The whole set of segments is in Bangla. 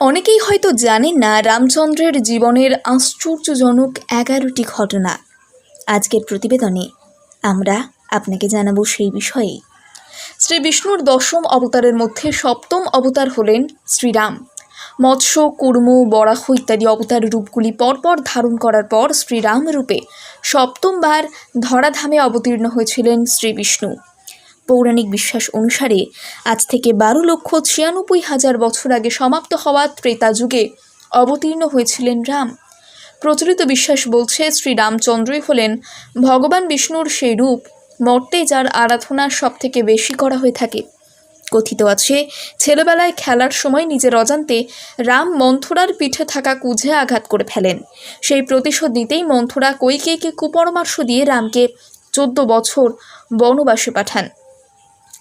অনেকেই হয়তো জানেন না রামচন্দ্রের জীবনের আশ্চর্যজনক এগারোটি ঘটনা। আজকের প্রতিবেদনে আমরা আপনাকে জানাব সেই বিষয়ে শ্রী বিষ্ণুর দশম অবতারের মধ্যে সপ্তম অবতার হলেন শ্রীরাম। মৎস্য কুর্ম বরাহ ইত্যাদি অবতার রূপগুলি পরপর ধারণ করার পর শ্রীরাম রূপে সপ্তমবার ধরাধামে অবতীর্ণ হয়েছিলেন শ্রী বিষ্ণু। পৌরাণিক বিশ্বাস অনুসারে আজ থেকে বারো লক্ষ ছিয়ানব্বই হাজার বছর আগে সমাপ্ত হওয়া ত্রেতা যুগে অবতীর্ণ হয়েছিলেন রাম। প্রচলিত বিশ্বাস বলছে শ্রীরামচন্দ্রই হলেন ভগবান বিষ্ণুর সেই রূপ, মর্তে যার আরাধনা সব থেকে বেশি করা হয়ে থাকে। কথিত আছে, ছেলেবেলায় খেলার সময় নিজের অজান্তে রাম মন্থরার পিঠে থাকা কুঝে আঘাত করে ফেলেন। সেই প্রতিশোধ নিতেই মন্থরা কৈকেয়ীকে কুপরামর্শ দিয়ে রামকে চোদ্দ বছর বনবাসে পাঠান।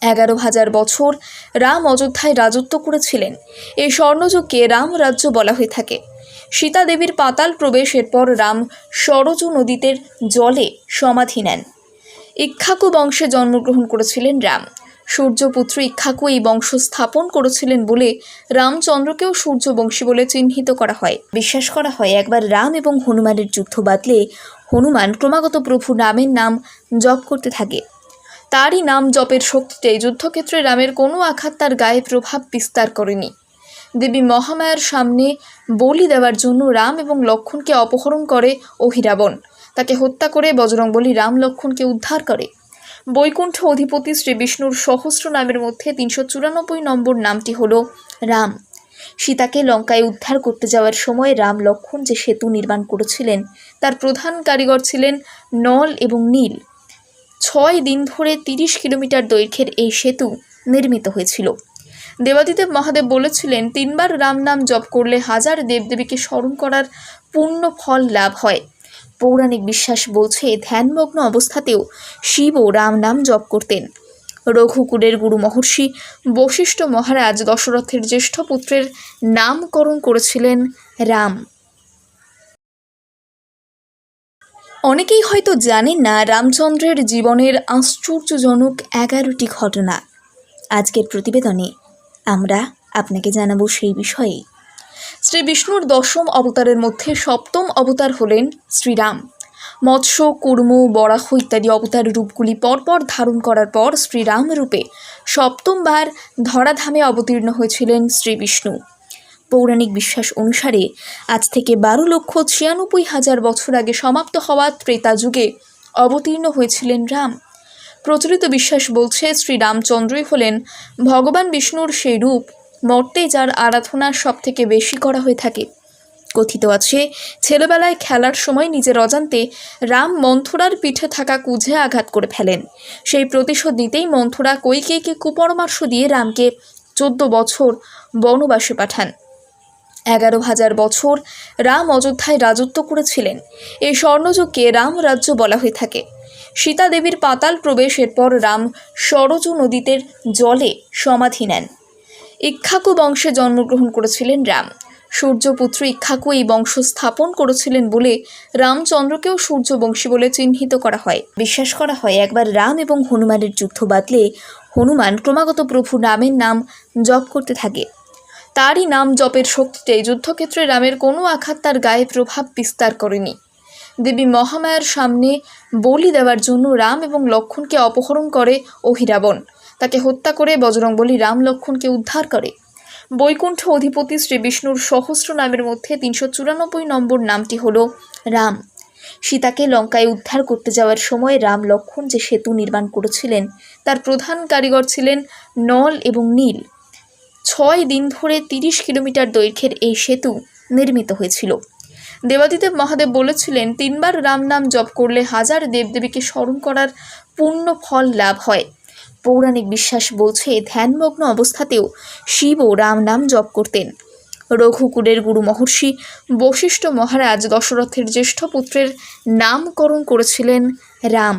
এগারো হাজার বছর রাম অযোধ্যায় রাজত্ব করেছিলেন। এই স্বর্ণযুগকে রাম রাজ্য বলা হয়ে থাকে। সীতা দেবীর পাতাল প্রবেশের পর রাম সরজ নদীতে জলে সমাধি নেন। ইক্ষাকু বংশে জন্মগ্রহণ করেছিলেন রাম। সূর্যপুত্র ইক্ষাকু এই বংশ স্থাপন করেছিলেন বলে রামচন্দ্রকেও সূর্যবংশী বলে চিহ্নিত করা হয়। বিশ্বাস করা হয়, একবার রাম এবং হনুমানের যুদ্ধ বাদলে হনুমান ক্রমাগত প্রভু রামের নাম জপ করতে থাকে। তারই নাম জপের শক্তিতে যুদ্ধক্ষেত্রে রামের কোনো আঘাত তার গায়ে প্রভাব বিস্তার করেনি। দেবী মহামায়ার সামনে বলি দেওয়ার জন্য রাম এবং লক্ষণকে অপহরণ করে অহিরাবণ তাকে হত্যা করে বজরংবলী রাম লক্ষণকে উদ্ধার করে। বৈকুণ্ঠ অধিপতি শ্রী বিষ্ণুর সহস্র নামের মধ্যে তিনশো চুরানব্বই নম্বর নামটি হল রাম। সীতাকে লঙ্কায় উদ্ধার করতে যাওয়ার সময় রাম লক্ষণ যে সেতু নির্মাণ করেছিলেন, তার প্রধান কারিগর ছিলেন নল এবং নীল। ছয় দিন ধরে তিরিশ কিলোমিটার দৈর্ঘ্যের এই সেতু নির্মিত হয়েছিল। দেবাদিদেব মহাদেব বলেছিলেন, তিনবার রাম নাম জপ করলে হাজার দেবদেবীকে স্মরণ করার পূর্ণ ফল লাভ হয়। পৌরাণিক বিশ্বাস বলছে, ধ্যানমগ্ন অবস্থাতেও শিবও রাম নাম জপ করতেন। রঘুকুলের গুরু মহর্ষি বশিষ্ঠ মহারাজ দশরথের জ্যেষ্ঠ পুত্রের নামকরণ করেছিলেন রাম। অনেকেই হয়তো জানেন না রামচন্দ্রের জীবনের আশ্চর্যজনক এগারোটি ঘটনা। আজকের প্রতিবেদনে আমরা আপনাকে জানাব সেই বিষয়ে। শ্রী বিষ্ণুর দশম অবতারের মধ্যে সপ্তম অবতার হলেন শ্রীরাম। মৎস্য, কুর্ম, বরাহ ইত্যাদি অবতার রূপগুলি পরপর ধারণ করার পর শ্রীরাম রূপে সপ্তমবার ধরাধামে অবতীর্ণ হয়েছিলেন শ্রী বিষ্ণু। পৌরাণিক বিশ্বাস অনুসারে আজ থেকে বারো লক্ষ ছিয়ানব্বই হাজার বছর আগে সমাপ্ত হওয়া ত্রেতা যুগে অবতীর্ণ হয়েছিলেন রাম। প্রচলিত বিশ্বাস বলছে শ্রী রামচন্দ্রই হলেন ভগবান বিষ্ণুর সেই রূপ, মর্তে যার আরাধনা সব থেকে বেশি করা হয়ে থাকে। কথিত আছে, ছেলেবেলায় খেলার সময় নিজের অজান্তে রাম মন্থরার পিঠে থাকা কুঝে আঘাত করে ফেলেন। সেই প্রতিশোধ নিতেই মন্থরা কৈকেয়ীকে কুপরামর্শ দিয়ে রামকে চোদ্দ বছর বনবাসে পাঠান। এগারো হাজার বছর রাম অযোধ্যায় রাজত্ব করেছিলেন। এই স্বর্ণযুগকে রাম রাজ্য বলা হয়ে থাকে। সীতা দেবীর পাতাল প্রবেশের পর রাম সরজ নদীতে জলে সমাধি নেন। ইক্ষাকু বংশে জন্মগ্রহণ করেছিলেন রাম। সূর্যপুত্র ইক্ষাকু এই বংশ স্থাপন করেছিলেন বলে রামচন্দ্রকেও সূর্যবংশী বলে চিহ্নিত করা হয়। বিশ্বাস করা হয় একবার রাম এবং হনুমানের যুদ্ধ বাদলে হনুমান ক্রমাগত প্রভু রামের নাম জপ করতে থাকে। তারই নাম জপের শক্তিতে যুদ্ধক্ষেত্রে রামের কোনো আঘাত তার গায়ে প্রভাব বিস্তার করেনি। দেবী মহামায়ার সামনে বলি দেওয়ার জন্য রাম এবং লক্ষণকে অপহরণ করে অহিরাবণ তাকে হত্যা করে বজরংবলী রাম লক্ষণকে উদ্ধার করে। বৈকুণ্ঠ অধিপতি শ্রী বিষ্ণুর সহস্র নামের মধ্যে তিনশো চুরানব্বই নম্বর নামটি হল রাম। সীতাকে লঙ্কায় উদ্ধার করতে যাওয়ার সময় রাম লক্ষণ যে সেতু নির্মাণ করেছিলেন, তার প্রধান কারিগর ছিলেন নল এবং নীল। ছয় দিন ধরে তিরিশ কিলোমিটার দৈর্ঘ্যের এই সেতু নির্মিত হয়েছিল। দেবাদিদেব মহাদেব বলেছিলেন, তিনবার রাম নাম জপ করলে হাজার দেবদেবীকে স্মরণ করার পূর্ণ ফল লাভ হয়। পৌরাণিক বিশ্বাস বলছে, ধ্যানমগ্ন অবস্থাতেও শিবও রাম নাম জপ করতেন। রঘুকুলের গুরু মহর্ষি বশিষ্ঠ মহারাজ দশরথের জ্যেষ্ঠ পুত্রের নামকরণ করেছিলেন রাম।